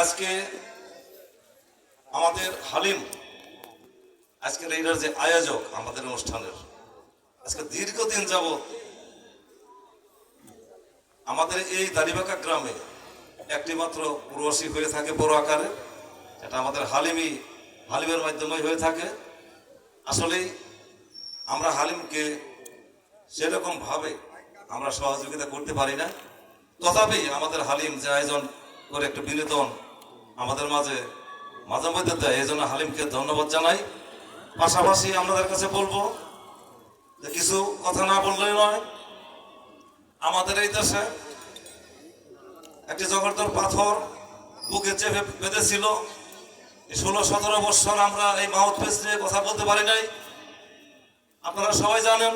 আজকে আমাদের হালিম, আজকের এইটার যে আয়োজক আমাদের অনুষ্ঠানের, আজকে দীর্ঘদিন যাবত আমাদের এই দাড়িবাঁকা গ্রামে একটি মাত্র প্রবাসী হয়ে থাকে বড় আকারে এটা আমাদের হালিমি হালিমের মাধ্যমে হয়ে থাকে। আসলেই আমরা হালিমকে সেরকম ভাবে আমরা সহযোগিতা করতে পারি না, তথাপি আমাদের হালিম যে আয়োজন করে একটু বিনোদন আমাদের মাঝে মাঝে মধ্যে দেয়। এই জন্য হালিমকে ধন্যবাদ জানাই। পাশাপাশি আমাদের কাছে বলব যে কিছু কথা না বললেই নয়, আমাদের এই দেশে একটি জগর্তর পাথর বুকে চেপে বেঁধেছিল। ষোলো, সতেরো বছর আমরা এই মাউথ পেস নিয়ে কথা বলতে পারি নাই। আপনারা সবাই জানেন,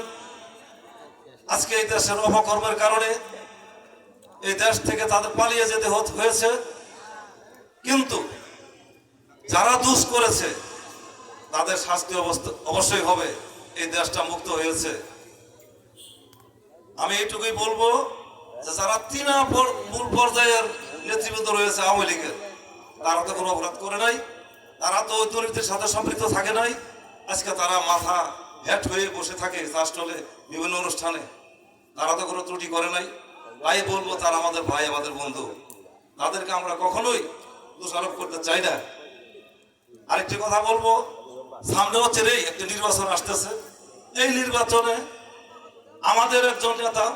আজকে এই দেশের অপকর্মের কারণে এই দেশ থেকে তাদের পালিয়ে যেতে হয়েছে। কিন্তু যারা দুষ করেছে, তাদের শাস্তি অবস্থা অবশ্যই হবে। এই দেশটা মুক্ত হয়েছে। আমি এইটুকুই বলব যে যারা তিনা মূল পর্যায়ের নেতৃবৃন্দ রয়েছে আওয়ামী লীগের, তারা তো কোনো অপরাধ করে নাই। তারা তো দুর্নীতির সাথে সম্পৃক্ত থাকে নাই। আজকে তারা মাথা হ্যাট হয়ে বসে থাকে চাষটলে বিভিন্ন অনুষ্ঠানে। তারা তো কোনো ত্রুটি করে নাই। তাই বলব তারা আমাদের ভাই, আমাদের বন্ধু। তাদেরকে আমরা কখনোই দোষারোপ করতে চাই না। আরেকটি কথা বলব, সামনে হচ্ছে রে, একটি নির্বাচন আসতেছে। এই নির্বাচনে আমাদের একজন নেতা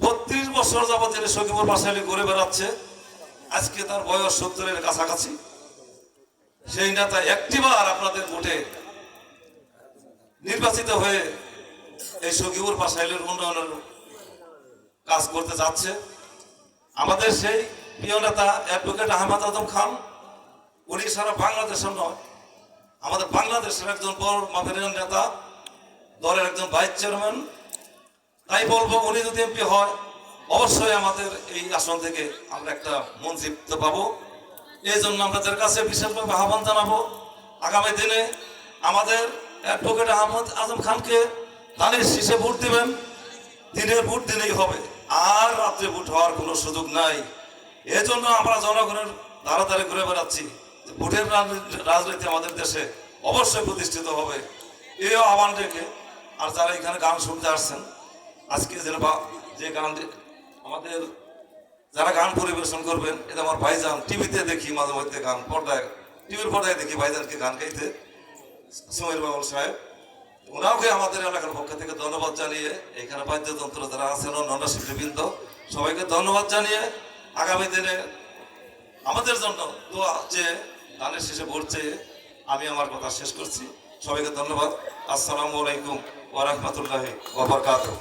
বত্রিশ বছর যাবত তিনি সখীপুর বাসালি ঘুরে বেড়াচ্ছে, আজকে তার বয়স সত্তরের কাছাকাছি। সেই নেতা একটিবার আপনাদের ভোটে নির্বাচিত হয়ে এই সখীপুর বাসাইলের উন্নয়নের কাজ করতে যাচ্ছে। আমাদের সেই প্রিয় নেতা অ্যাডভোকেট আহমদ আদম খান, উনি সারা বাংলাদেশের নয়, আমাদের বাংলাদেশের একজন বড় মাপের নেতা, দলের একজন ভাইস চেয়ারম্যান তাই বলব, উনি যদি এমপি হয়, অবশ্যই আমাদের এই আসন থেকে আমরা একটা মন্ত্রিত্ব পাবো। এই জন্য আমাদের কাছে বিশেষভাবে আহ্বান জানাব, আগামী দিনে আমাদের অ্যাডভোকেট আহমদ আজম খানকে ধানের শীষে ভোট দিবেন, দিনের ভোট দিলেই হবে। আর রাত্রে ভোট হওয়ার কোনো সুযোগ নাই। এজন্য আমরা জনগণের ধারে ধারে ঘুরে বেড়াচ্ছি ভোটের রাজনীতি- আমাদের দেশে অবশ্যই প্রতিষ্ঠিত হবে। এই আহ্বান রেখে আর যারা এখানে গান শুনতে আসছেন, আজকে যে বা- যে গান আমাদের যারা গান পরিবেশন করবেন এটা আমার ভাইজান, টিভিতে দেখি মাঝে মধ্যে গান, পর্দায় টিভির পর্দায় দেখি ভাইজানকে গান গাইতে। সমীর বাবুল সাহেব ওনাকে আমাদের এলাকার পক্ষ থেকে ধন্যবাদ জানিয়ে এখানে বাদ্যযন্ত্র যারা আছেন, অন্যান্য শিল্পীবৃন্দ, সবাইকে ধন্যবাদ জানিয়ে আগামী দিনে আমাদের জন্য দোয়া যে গানের শেষে ভোট আমি আমার কথা শেষ করছি। সবাইকে ধন্যবাদ। আসসালামু আলাইকুম ওরহমতুল্লাহ ওবরকাতুহ